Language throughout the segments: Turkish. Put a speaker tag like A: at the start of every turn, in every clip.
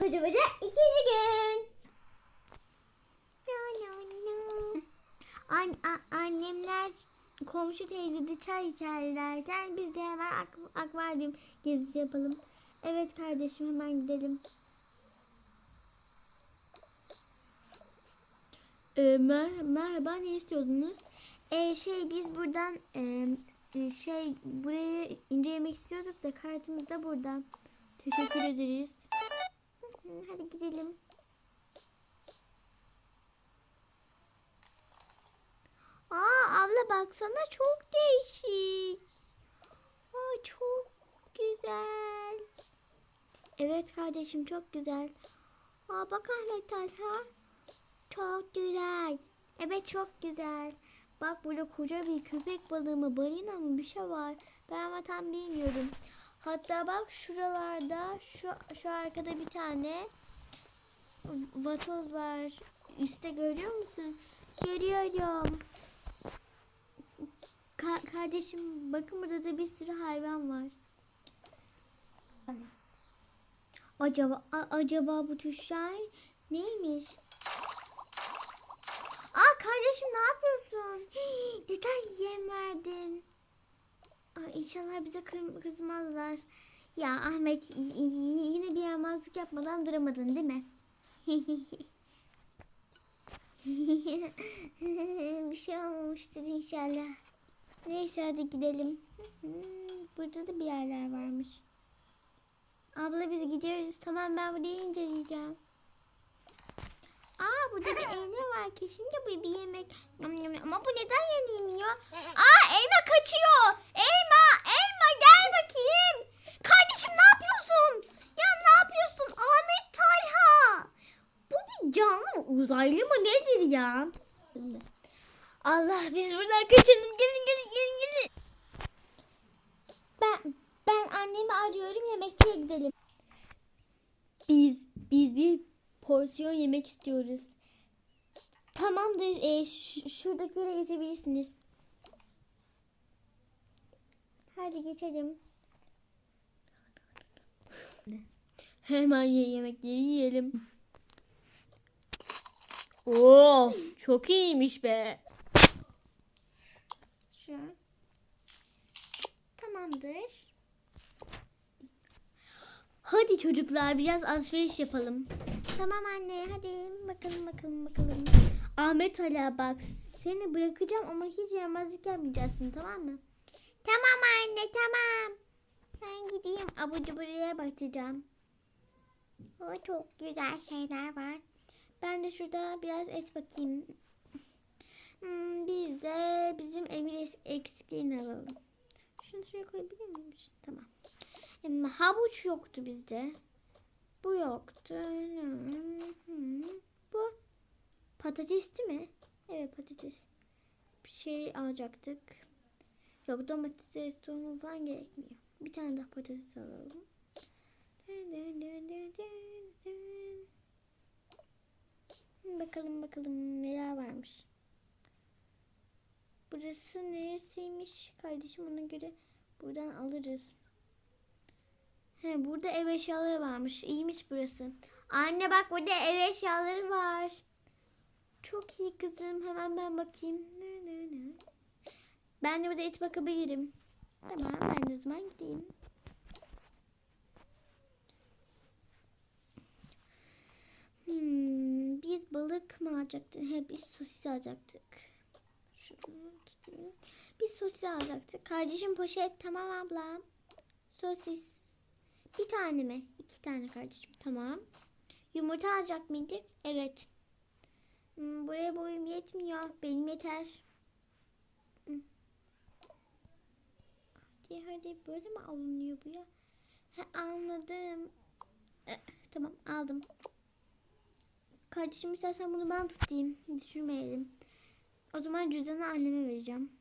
A: Koca ikinci gün. An a- annemler komşu teyzede çay içerlerken biz de hemen ak- akvaryum gezisi yapalım. Evet kardeşim hemen gidelim. Ee, mer- merhaba ne istiyordunuz? Ee, şey biz buradan e, e, şey burayı incelemek istiyorduk da kartımız da burada. Teşekkür ederiz. Hadi gidelim. Aa abla baksana çok değişik. Aa çok güzel. Evet kardeşim çok güzel. Aa bak Ahmet Talha. Çok güzel. Evet çok güzel. Bak burada koca bir köpek balığı mı balina mı bir şey var. Ben ama tam bilmiyorum. Hatta bak şuralarda şu, şu arkada bir tane vatoz var. Üste görüyor musun? Görüyorum. Ka- kardeşim bakın burada da bir sürü hayvan var. Acaba acaba bu tuşlar neymiş? Aa kardeşim ne yapıyorsun? Hii, neden yem verdin? Aa, inşallah bize kızmazlar. Ya Ahmet yine bir yaramazlık yapmadan duramadın değil mi? bir şey olmamıştır inşallah. Neyse hadi gidelim. Burada da bir yerler varmış. Abla biz gidiyoruz. Tamam ben burayı inceleyeceğim. Aa burada bir elma var. Kesinlikle bu bir yemek. Ama bu neden yenilmiyor? Aa elma kaçıyor. Elma gel bakayım. Kardeşim ne yapıyorsun? Ya ne yapıyorsun? Ahmet Talha. Bu bir canlı mı? Uzaylı mı nedir ya? Allah biz buradan kaçalım. Gelin gelin gelin gelin. Ben ben annemi arıyorum yemekçiye gidelim. Biz biz bir porsiyon yemek istiyoruz. Tamamdır. E, şuradaki yere geçebilirsiniz. Hadi geçelim. Hemen ye yemekleri yiyelim. Oo, çok iyiymiş be. Şu. Tamamdır. Hadi çocuklar biraz alışveriş yapalım. Tamam anne hadi bakalım bakalım bakalım. Ahmet hala bak seni bırakacağım ama hiç yaramazlık yapmayacaksın tamam mı? Tamam anne tamam. Ben gideyim abur cuburaya bakacağım. O çok güzel şeyler var. Ben de şurada biraz et bakayım. Hmm, biz de bizim evin eksikliğini alalım. Şunu şuraya koyabilir miyim? Tamam. Em, havuç yoktu bizde. Bu yoktu. Hmm, Bu patatesli mi? Evet patates. Bir şey alacaktık. Yok domates, soğan falan gerekmiyor. Bir tane daha patates alalım. Dın dın dın dın dın. Bakalım bakalım neler varmış. Burası neresiymiş kardeşim ona göre buradan alırız. He, burada ev eşyaları varmış. İyiymiş burası. Anne bak burada ev eşyaları var. Çok iyi kızım. Hemen ben bakayım. Ben de burada et bakabilirim. Tamam ben de o zaman gideyim. Hmm, biz balık mı alacaktık? He, biz sosis alacaktık. Biz sosis alacaktık. Kardeşim poşet tamam ablam. Sosis. Bir tane mi? İki tane kardeşim. Tamam. Yumurta alacak mıydık? Evet. Hmm, buraya boyum yetmiyor. Benim yeter. Hmm. Hadi hadi böyle mi alınıyor bu ya? He, anladım. Eh, tamam aldım. Kardeşim istersen bunu ben tutayım. Düşürmeyelim. O zaman cüzdanı anneme vereceğim.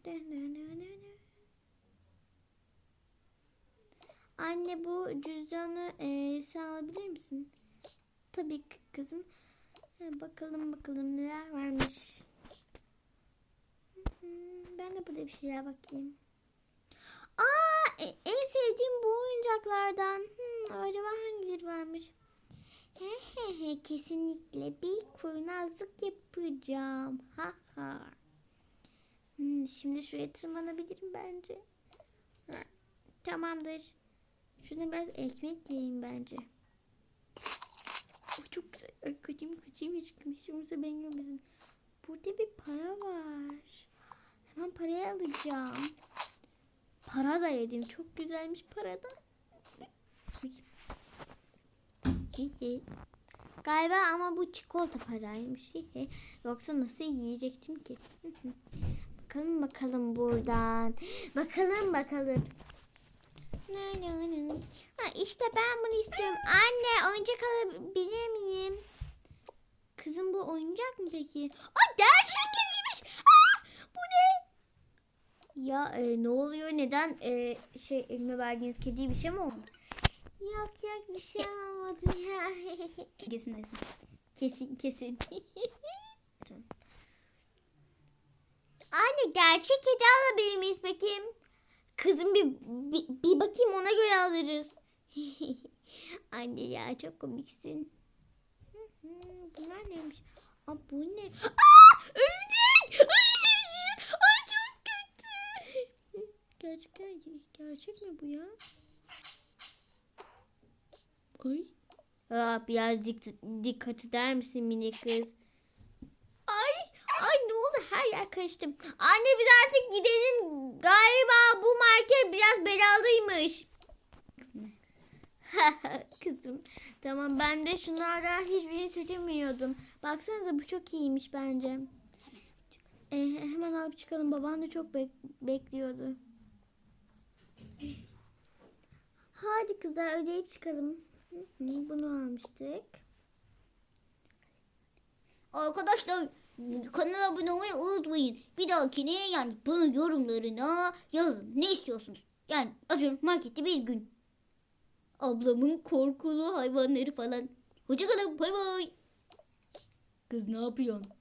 A: Anne bu cüzdanı e, sen alabilir misin? Tabii kızım. Ha, bakalım bakalım neler varmış. Ben de burada bir şeyler bakayım. Aa e- en sevdiğim bu oyuncaklardan. Hmm, acaba hangileri varmış? Kesinlikle bir kurnazlık yapacağım. Ha ha. Hmm, şimdi şuraya tırmanabilirim bence. Ha, Tamamdır. Şuna biraz ekmek yiyeyim bence. Oh, çok güzel. Ay, kaçayım kaçayım hiç kimse beni görmesin. Burada bir para var. Hemen parayı alacağım. Para da yedim. Çok güzelmiş para da. Galiba ama bu çikolata paraymış. Yoksa nasıl yiyecektim ki? bakalım bakalım buradan. Bakalım bakalım. Ha işte ben bunu istiyorum. Anne oyuncak alabilir miyim? Kızım bu oyuncak mı peki? Aa gerçek kediymiş. Aa bu ne? Ya e, ne oluyor? Neden e, şey elime verdiğiniz kediye bir şey mi oldu? Yok yok bir şey olmadı ya. kesin kesin. Kesin kesin. Anne gerçek kedi alabilir miyiz peki? Kızım bir, bir, bir bakayım ona göre alırız. Anne ya çok komiksin. Bunlar neymiş? Aa bu ne? Aa örümcek! Ay çok kötü. Gerçekten gerçek mi bu ya? Ay. Aa, biraz dik, dikkat eder misin minik kız? Ay, ay ne oldu her yer karıştı. Anne biz artık gidelim. Galiba bu market biraz belalıymış. Kızım. Tamam ben de şunlardan hiçbirini seçemiyordum. Baksanıza bu çok iyiymiş bence. Ee, hemen alıp çıkalım. Baban da çok bek- bekliyordu. Hadi kızlar ödeyip çıkalım. Bunu almıştık.
B: Arkadaşlar kanala abone olmayı unutmayın. Bir dahakine yani bunun yorumlarına yazın. Ne istiyorsunuz? Yani atıyorum markette bir gün. Ablamın korkulu hayvanları falan. Hoşçakalın. Bay bay. Kız ne yapıyorsun?